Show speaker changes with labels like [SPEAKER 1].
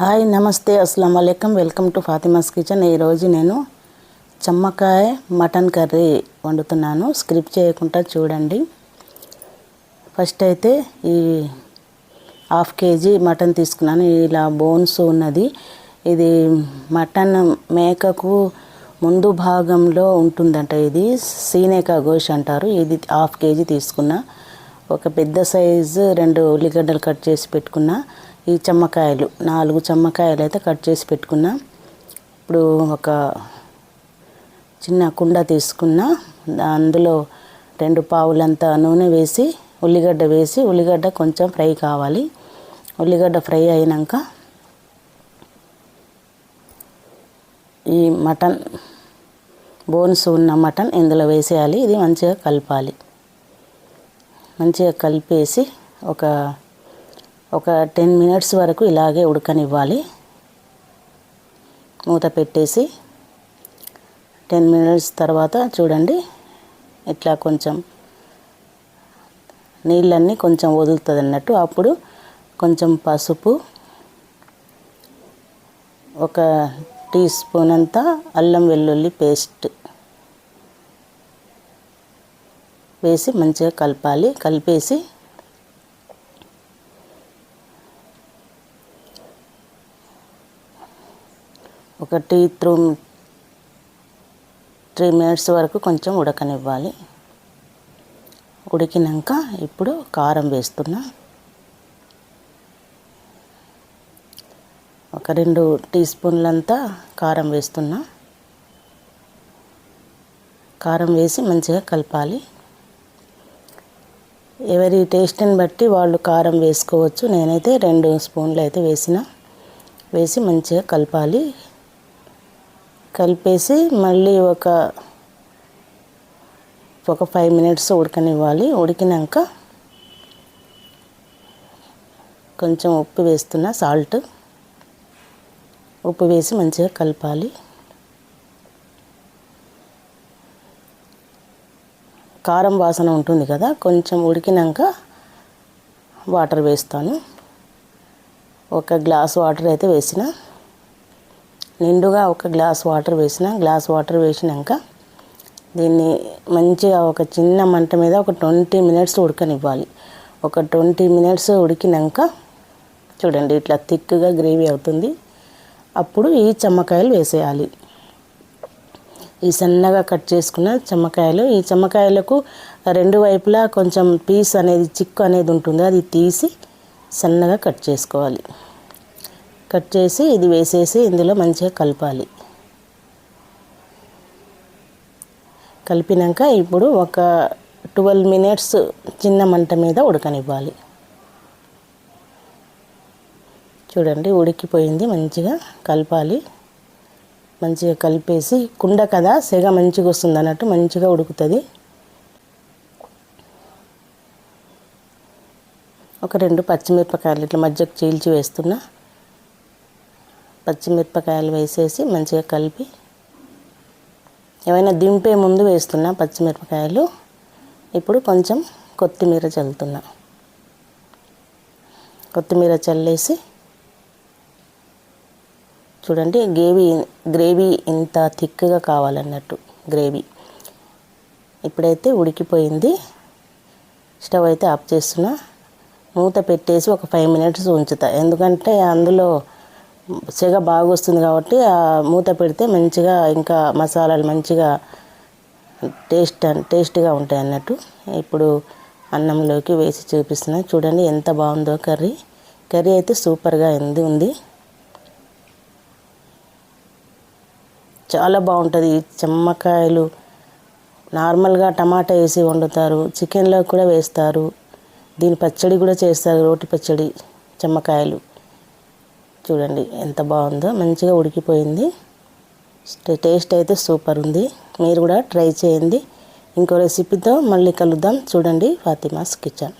[SPEAKER 1] Hi నమస్తే అస్సలం అయికం వెల్కమ్ టు ఫాతిమాస్ కిచెన్. ఈరోజు నేను చమ్మకాయ మటన్ కర్రీ వండుతున్నాను. స్క్రిప్ట్ చేయకుండా చూడండి. ఫస్ట్ అయితే ఈ హాఫ్ కేజీ మటన్ తీసుకున్నాను. ఇలా బోన్స్ ఉన్నది. ఇది మటన్ మేకకు ముందు భాగంలో ఉంటుందంట. ఇది సీనేకా గోష్ అంటారు. ఇది హాఫ్ కేజీ తీసుకున్నా. ఒక పెద్ద సైజు రెండు ఉల్లిగడ్డలు కట్ చేసి పెట్టుకున్నా. ఈ చెమ్మకాయలు నాలుగు చెమ్మకాయలు అయితే కట్ చేసి పెట్టుకున్నా. ఇప్పుడు ఒక చిన్న కుండ తీసుకున్నా. అందులో రెండు పావులంత నూనె వేసి ఉల్లిగడ్డ వేసి ఉల్లిగడ్డ కొంచెం ఫ్రై కావాలి. ఉల్లిగడ్డ ఫ్రై అయినాక ఈ మటన్ బోన్స్ ఉన్న మటన్ ఇందులో వేసేయాలి. ఇది మంచిగా కలపాలి. మంచిగా కలిపేసి ఒక ఒక టెన్ మినిట్స్ వరకు ఇలాగే ఉడకనివ్వాలి. మూత పెట్టేసి టెన్ మినిట్స్ తర్వాత చూడండి ఇట్లా కొంచెం నీళ్ళన్నీ కొంచెం వదులుతుంది అన్నట్టు అప్పుడు కొంచెం పసుపు ఒక టీ స్పూన్ అంతా అల్లం వెల్లుల్లి పేస్ట్ వేసి మంచిగా కలపాలి. కలిపేసి ఒక టీ త్రూ త్రీ మినిట్స్ వరకు కొంచెం ఉడకనివ్వాలి. ఉడికినాక ఇప్పుడు కారం వేస్తున్నా. ఒక రెండు టీ స్పూన్లంతా కారం వేస్తున్నా. కారం వేసి మంచిగా కలపాలి. ఎవరి టేస్ట్ని బట్టి వాళ్ళు కారం వేసుకోవచ్చు. నేనైతే రెండు స్పూన్లు అయితే వేసిన. వేసి మంచిగా కలపాలి. కలిపేసి మళ్ళీ ఒక ఒక ఫైవ్ మినిట్స్ ఉడకనివ్వాలి. ఉడికినాక కొంచెం ఉప్పు వేస్తున్న సాల్ట్ ఉప్పు వేసి మంచిగా కలపాలి. కారం వాసన ఉంటుంది కదా కొంచెం ఉడికినాక వాటర్ వేస్తాను. ఒక గ్లాస్ వాటర్ అయితే వేసిన నిండుగా ఒక గ్లాస్ వాటర్ వేసిన గ్లాస్ వాటర్ వేసినాక దీన్ని మంచిగా ఒక చిన్న మంట మీద ఒక ట్వంటీ మినిట్స్ ఉడకనివ్వాలి. ఒక ట్వంటీ మినిట్స్ ఉడికినాక చూడండి ఇట్లా థిక్గా గ్రేవీ అవుతుంది. అప్పుడు ఈ చెమ్మకాయలు వేసేయాలి. ఈ సన్నగా కట్ చేసుకున్న చెమ్మకాయలు ఈ చెమ్మకాయలకు రెండు వైపులా కొంచెం పీస్ అనేది చిక్కు అనేది ఉంటుంది. అది తీసి సన్నగా కట్ చేసుకోవాలి. కట్ చేసి ఇది వేసేసి ఇందులో మంచిగా కలపాలి. కలిపినాక ఇప్పుడు ఒక ట్వెల్వ్ మినిట్స్ చిన్న మంట మీద ఉడకనివ్వాలి. చూడండి ఉడికిపోయింది మంచిగా కలపాలి. మంచిగా కలిపేసి కుండ కదా సెగ మంచిగా వస్తుంది అన్నట్టు మంచిగా ఉడుకుతుంది. ఒక రెండు పచ్చిమిరపకాయలు ఇట్లా మధ్యకు చీల్చి వేస్తున్నా. పచ్చిమిరపకాయలు వేసేసి మంచిగా కలిపి ఏమైనా దింపే ముందు వేస్తున్నా పచ్చిమిరపకాయలు. ఇప్పుడు కొంచెం కొత్తిమీర చల్లుతున్నా. కొత్తిమీర చల్లేసి చూడండి గ్రేవీ గ్రేవీ ఇంత థిక్గా కావాలన్నట్టు గ్రేవీ. ఇప్పుడైతే ఉడికిపోయింది. స్టవ్ అయితే ఆఫ్ చేస్తున్నా. మూత పెట్టేసి ఒక ఫైవ్ మినిట్స్ ఉంచుతా. ఎందుకంటే అందులో సెగ బాగా వస్తుంది కాబట్టి ఆ మూత పెడితే మంచిగా ఇంకా మసాలాలు మంచిగా టేస్ట్ టేస్ట్గా ఉంటాయి అన్నట్టు. ఇప్పుడు అన్నంలోకి వేసి చూపిస్తున్నా. చూడండి ఎంత బాగుందో కర్రీ. కర్రీ అయితే సూపర్గా ఉంది ఉంది. చాలా బాగుంటుంది. ఈ చెమ్మకాయలు నార్మల్గా టమాటా వేసి వండుతారు. చికెన్లో కూడా వేస్తారు. దీని పచ్చడి కూడా చేస్తారు. రోటి పచ్చడి చెమ్మకాయలు. చూడండి ఎంత బాగుందో మంచిగా ఉడికిపోయింది. టేస్ట్ అయితే సూపర్ ఉంది. మీరు కూడా ట్రై చేయండి. ఇంకో రెసిపీతో మళ్ళీ కలుద్దాం. చూడండి ఫాతిమాస్ కిచెన్.